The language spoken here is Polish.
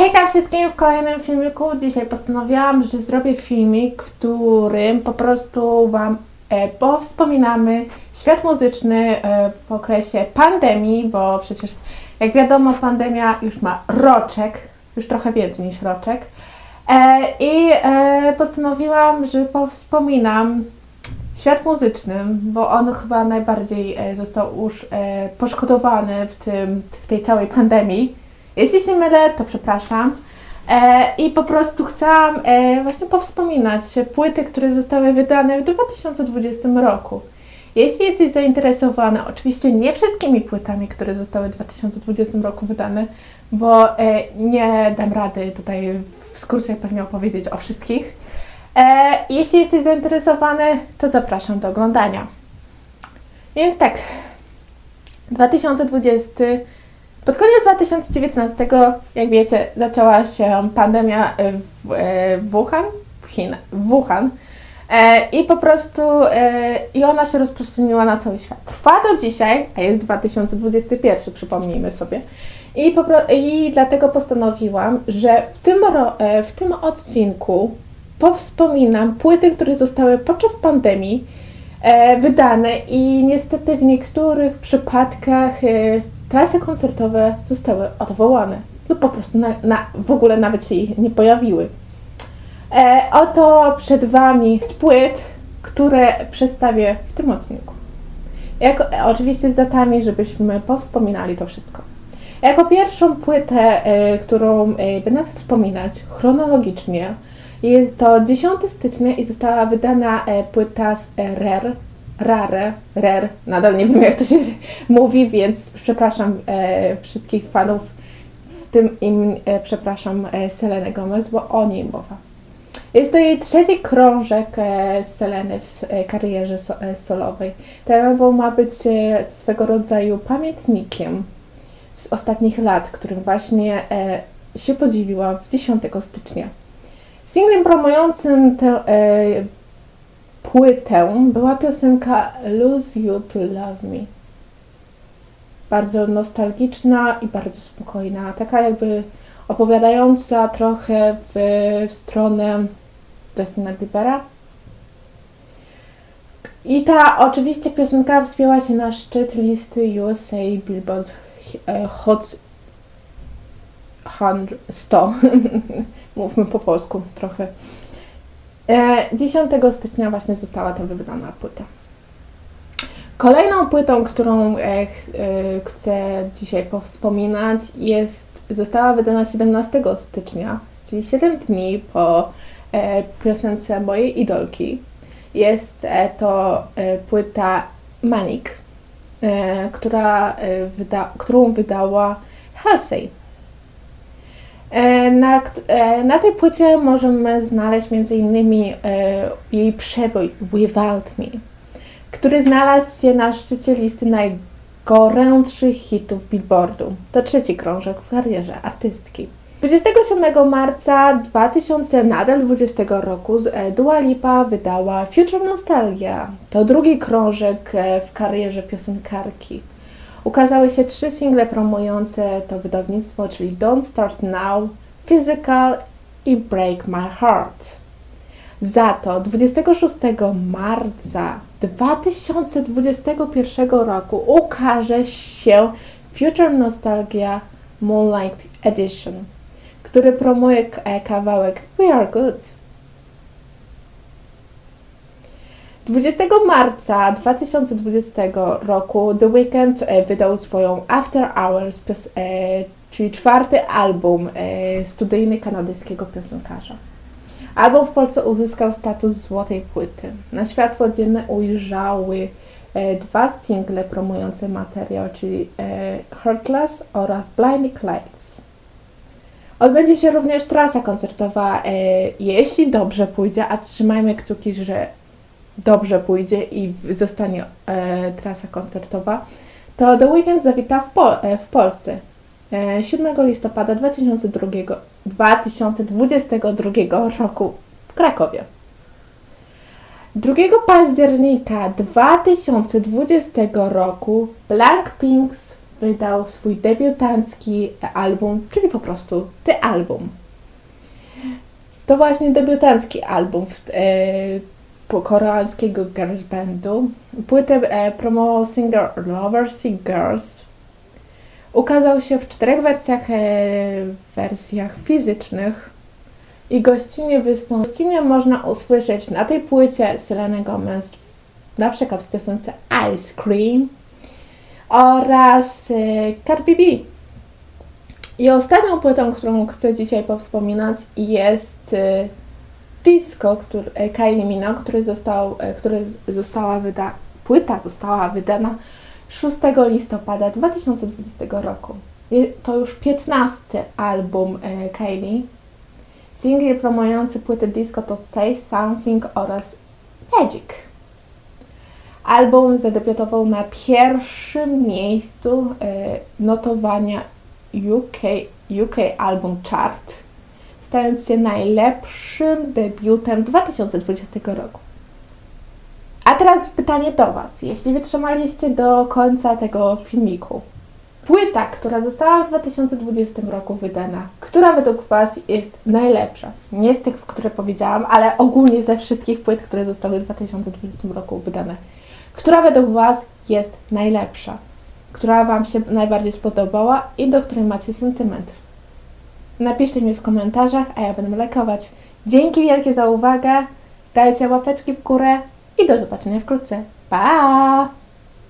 Hejka wszystkim w kolejnym filmiku. Dzisiaj postanowiłam, że zrobię filmik, w którym po prostu Wam e, powspominamy świat muzyczny e, w okresie pandemii, bo przecież jak wiadomo pandemia już ma roczek, już trochę więcej niż roczek. E, I e, postanowiłam, że powspominam świat muzyczny, bo on chyba najbardziej e, został już e, poszkodowany w, tym, w tej całej pandemii. Jeśli się mylę, to przepraszam. E, I po prostu chciałam e, właśnie powspominać płyty, które zostały wydane w 2020 roku. Jeśli jesteś zainteresowany, oczywiście nie wszystkimi płytami, które zostały w 2020 roku wydane, bo e, nie dam rady tutaj w skrócie pewnie opowiedzieć o wszystkich. Jeśli jesteś zainteresowany, to zapraszam do oglądania. Więc tak, 2020, pod koniec 2019, jak wiecie, zaczęła się pandemia w, e, w Wuhan, w Chin, w Wuhan. E, I po prostu e, i ona się rozprzestrzeniła na cały świat. Trwa do dzisiaj, a jest 2021, przypomnijmy sobie. I, po, I dlatego postanowiłam, że w tym, e, w tym odcinku powspominam płyty, które zostały podczas pandemii e, wydane i niestety w niektórych przypadkach e, trasy koncertowe zostały odwołane lub po prostu na, na, w ogóle nawet się ich nie pojawiły. E, oto przed Wami płyt, które przedstawię w tym odcinku. Oczywiście z datami, żebyśmy powspominali to wszystko. Jako pierwszą płytę, e, którą e, będę wspominać chronologicznie, jest to 10 stycznia i została wydana e, płyta z Rare, Rare, Rare, nadal nie wiem jak to się mówi, więc przepraszam e, wszystkich fanów, w tym im e, przepraszam e, Selenę Gomez, bo o niej mowa. Jest to jej trzeci krążek e, Seleny w e, karierze so, e, solowej. Ten album ma być e, swego rodzaju pamiętnikiem z ostatnich lat, którym właśnie e, się podziwiła w 10 stycznia. Singlem promującym tę e, płytę była piosenka Lose You to Love Me. Bardzo nostalgiczna i bardzo spokojna, taka jakby opowiadająca trochę w, w stronę Justina Biebera. I ta oczywiście piosenka wspięła się na szczyt listy USA Billboard e, Hot 100. Mówmy po polsku trochę. E, 10 stycznia właśnie została ta wydana płyta. Kolejną płytą, którą e, e, chcę dzisiaj powspominać, jest, została wydana 17 stycznia, czyli 7 dni po e, piosence mojej idolki. Jest e, to e, płyta Manic, e, która, e, wyda, którą wydała Halsey. E, Na, e, na tej płycie możemy znaleźć m.in. e, jej przebój Without Me, który znalazł się na szczycie listy najgorętszych hitów Billboardu. To trzeci krążek w karierze artystki. 27 marca 2020 roku z- e, Dua Lipa wydała Future Nostalgia. To drugi krążek w karierze piosenkarki. Ukazały się trzy single promujące to wydawnictwo, czyli Don't Start Now, Physical i Break My Heart. Za to 26 marca 2021 roku ukaże się Future Nostalgia Moonlight Edition, który promuje e, kawałek We Are Good. 20 marca 2020 roku The Weeknd e, wydał swoją After Hours, e, czyli czwarty album e, studyjny kanadyjskiego piosenkarza. Album w Polsce uzyskał status złotej płyty. Na światło dzienne ujrzały dwa single promujące materiał, czyli Heartless oraz Blinding Lights. Odbędzie się również trasa koncertowa, jeśli dobrze pójdzie, a trzymajmy kciuki, że dobrze pójdzie i zostanie e, trasa koncertowa, to The Weeknd zawita w, Pol- e, w Polsce e, 7 listopada 2002, 2022 roku w Krakowie. 2 października 2020 roku Blackpink's wydał swój debiutancki album, czyli po prostu The Album. To właśnie debiutancki album w, e, koreańskiego girls bandu. Płytę e, promował singer Lovers and Girls. Ukazał się w czterech wersjach, e, wersjach fizycznych i gościnnie wystąpił. Gościnnie można usłyszeć na tej płycie Selena Gomez, na przykład w piosence Ice Cream oraz e, Cardi B. I ostatnią płytą, którą chcę dzisiaj powspominać jest e, Disco, który, e, Kylie Minogue, który został, e, który została wyda, płyta została wydana 6 listopada 2020 roku. To już 15 album e, Kylie. Single promujący płytę disco to Say Something oraz Magic. Album zadebiutował na pierwszym miejscu notowania UK, UK Album Chart, stając się najlepszym debiutem 2020 roku. A teraz pytanie do Was. Jeśli wytrzymaliście do końca tego filmiku, płyta, która została w 2020 roku wydana, która według Was jest najlepsza? Nie z tych, które powiedziałam, ale ogólnie ze wszystkich płyt, które zostały w 2020 roku wydane. Która według Was jest najlepsza? Która Wam się najbardziej spodobała i do której macie sentyment? Napiszcie mi w komentarzach, a ja będę lajkować. Dzięki wielkie za uwagę. Dajcie łapeczki w górę i do zobaczenia wkrótce. Pa!